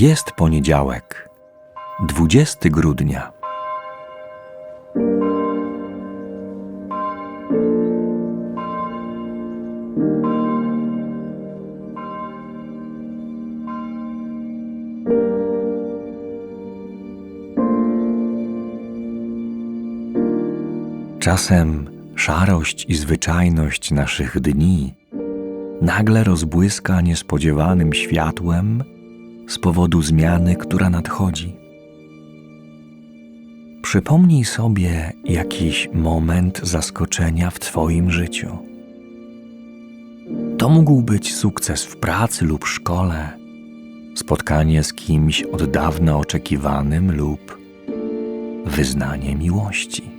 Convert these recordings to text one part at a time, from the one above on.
Jest poniedziałek, 20 grudnia. Czasem szarość i zwyczajność naszych dni nagle rozbłyska niespodziewanym światłem z powodu zmiany, która nadchodzi. Przypomnij sobie jakiś moment zaskoczenia w Twoim życiu. To mógł być sukces w pracy lub szkole, spotkanie z kimś od dawna oczekiwanym lub wyznanie miłości.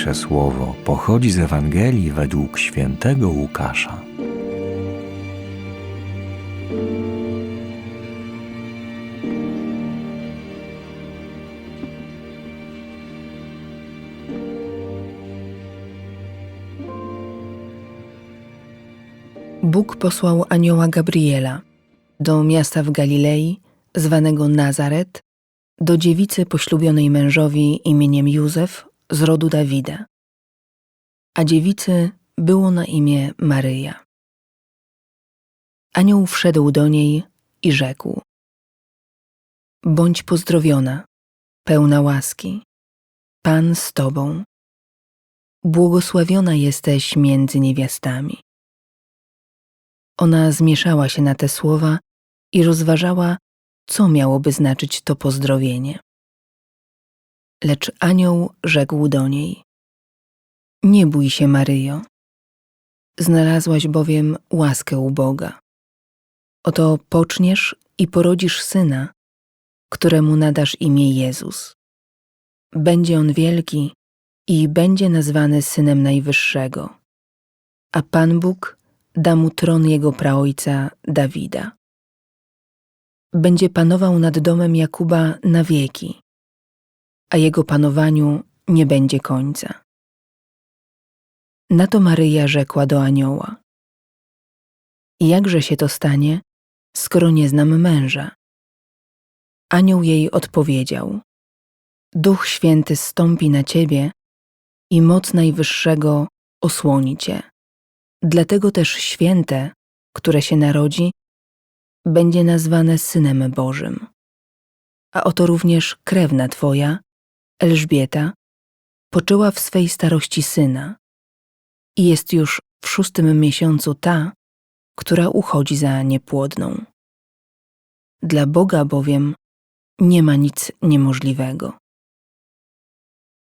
Dzisiejsze słowo pochodzi z Ewangelii według świętego Łukasza. Bóg posłał anioła Gabriela do miasta w Galilei, zwanego Nazaret, do dziewicy poślubionej mężowi imieniem Józef z rodu Dawida. A dziewicy było na imię Maryja. Anioł wszedł do niej i rzekł: Bądź pozdrowiona, pełna łaski. Pan z tobą. Błogosławiona jesteś między niewiastami. Ona zmieszała się na te słowa i rozważała, co miałoby znaczyć to pozdrowienie. Lecz anioł rzekł do niej: Nie bój się, Maryjo. Znalazłaś bowiem łaskę u Boga. Oto poczniesz i porodzisz syna, któremu nadasz imię Jezus. Będzie on wielki i będzie nazwany synem Najwyższego. A Pan Bóg da mu tron jego praojca Dawida. Będzie panował nad domem Jakuba na wieki, a jego panowaniu nie będzie końca. Na to Maryja rzekła do anioła: Jakże się to stanie, skoro nie znam męża? Anioł jej odpowiedział: Duch Święty stąpi na ciebie i moc Najwyższego osłoni cię. Dlatego też święte, które się narodzi, będzie nazwane Synem Bożym. A oto również krewna Twoja, Elżbieta, poczęła w swej starości syna i jest już w szóstym miesiącu ta, która uchodzi za niepłodną. Dla Boga bowiem nie ma nic niemożliwego.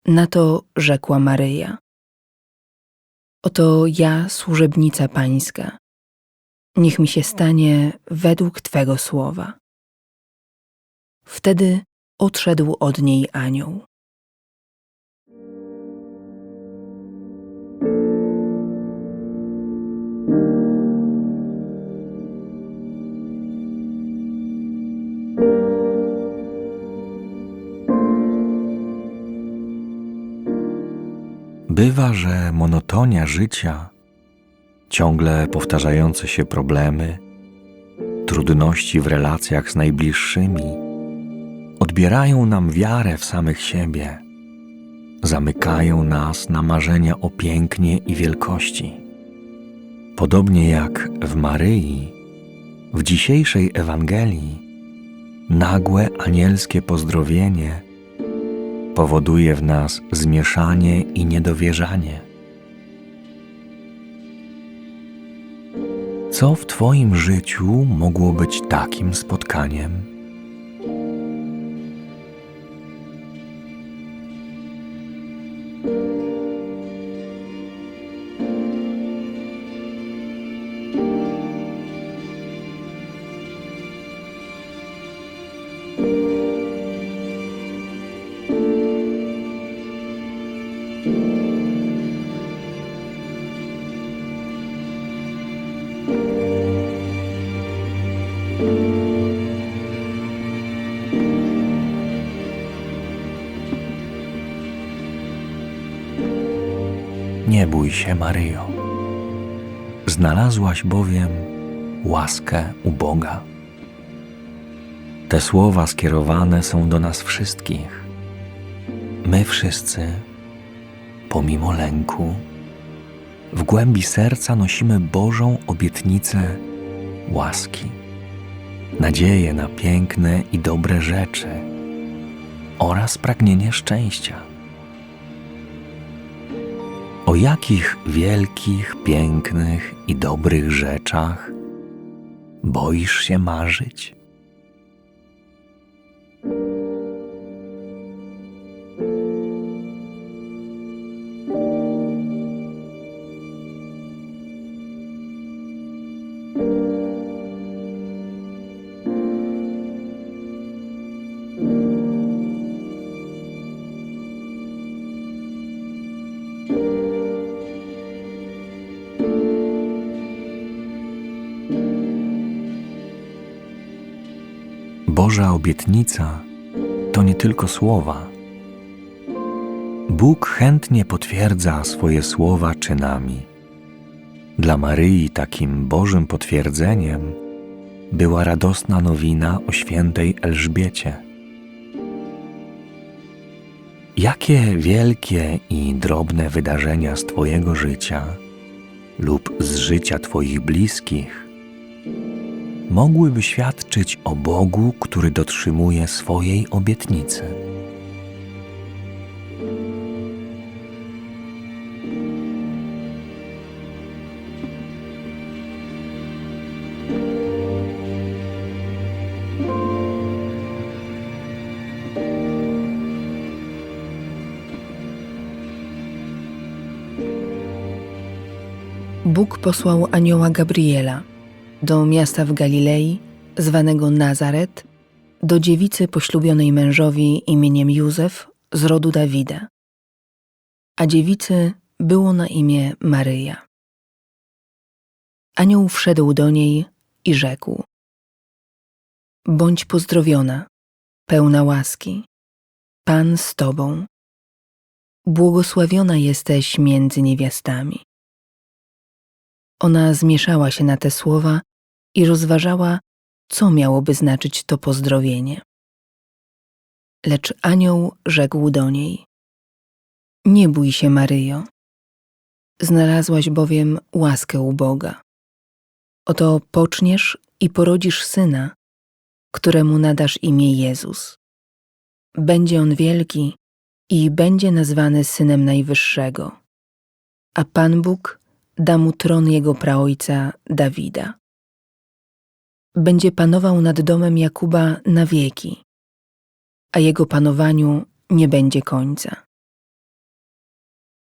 Na to rzekła Maryja. Oto ja, służebnica pańska. Niech mi się stanie według Twego słowa. Wtedy odszedł od niej anioł. Bywa, że monotonia życia, ciągle powtarzające się problemy, trudności w relacjach z najbliższymi odbierają nam wiarę w samych siebie, zamykają nas na marzenia o pięknie i wielkości. Podobnie jak w Maryi, w dzisiejszej Ewangelii, nagłe anielskie pozdrowienie powoduje w nas zmieszanie i niedowierzanie. Co w Twoim życiu mogło być takim spotkaniem? Nie bój się, Maryjo. Znalazłaś bowiem łaskę u Boga. Te słowa skierowane są do nas wszystkich. My wszyscy, pomimo lęku, w głębi serca nosimy Bożą obietnicę łaski, nadzieję na piękne i dobre rzeczy oraz pragnienie szczęścia. O jakich wielkich, pięknych i dobrych rzeczach boisz się marzyć? Boża obietnica to nie tylko słowa. Bóg chętnie potwierdza swoje słowa czynami. Dla Maryi takim Bożym potwierdzeniem była radosna nowina o świętej Elżbiecie. Jakie wielkie i drobne wydarzenia z Twojego życia lub z życia Twoich bliskich mogłyby świadczyć o Bogu, który dotrzymuje swojej obietnicy. Bóg posłał anioła Gabriela do miasta w Galilei, zwanego Nazaret, do dziewicy poślubionej mężowi imieniem Józef z rodu Dawida. A dziewicy było na imię Maryja. Anioł wszedł do niej i rzekł: Bądź pozdrowiona, pełna łaski. Pan z tobą. Błogosławiona jesteś między niewiastami. Ona zmieszała się na te słowa i rozważała, co miałoby znaczyć to pozdrowienie. Lecz anioł rzekł do niej: Nie bój się, Maryjo. Znalazłaś bowiem łaskę u Boga. Oto poczniesz i porodzisz syna, któremu nadasz imię Jezus. Będzie on wielki i będzie nazwany synem Najwyższego. A Pan Bóg da mu tron jego praojca Dawida. Będzie panował nad domem Jakuba na wieki, a jego panowaniu nie będzie końca.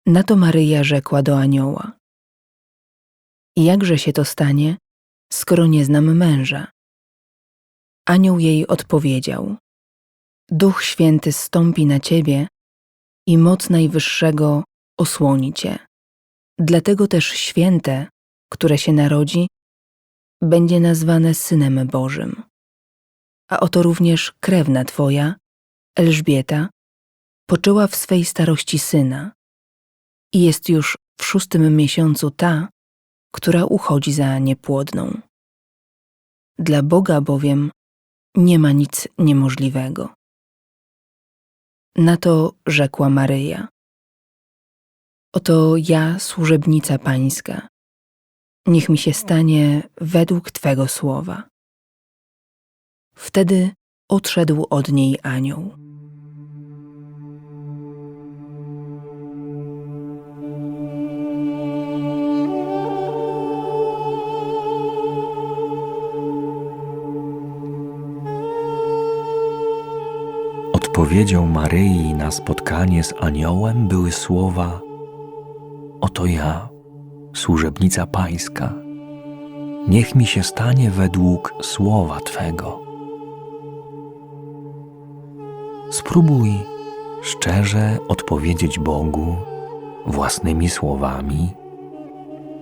Na to Maryja rzekła do anioła: Jakże się to stanie, skoro nie znam męża? Anioł jej odpowiedział: Duch Święty stąpi na ciebie i moc Najwyższego osłoni cię. Dlatego też święte, które się narodzi, będzie nazwane Synem Bożym. A oto również krewna Twoja, Elżbieta, poczęła w swej starości syna i jest już w szóstym miesiącu ta, która uchodzi za niepłodną. Dla Boga bowiem nie ma nic niemożliwego. Na to rzekła Maryja. Oto ja, służebnica Pańska. Niech mi się stanie według Twego słowa. Wtedy odszedł od niej anioł. Odpowiedzią Maryi na spotkanie z aniołem były słowa: Oto ja, służebnica Pańska. Niech mi się stanie według słowa Twego. Spróbuj szczerze odpowiedzieć Bogu własnymi słowami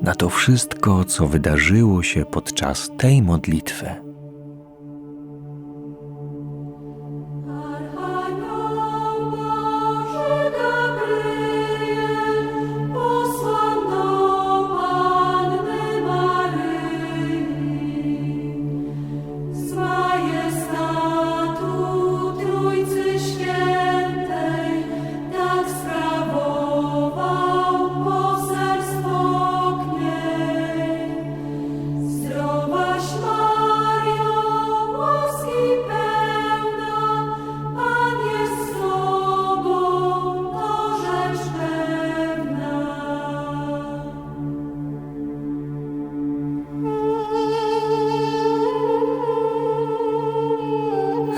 na to wszystko, co wydarzyło się podczas tej modlitwy.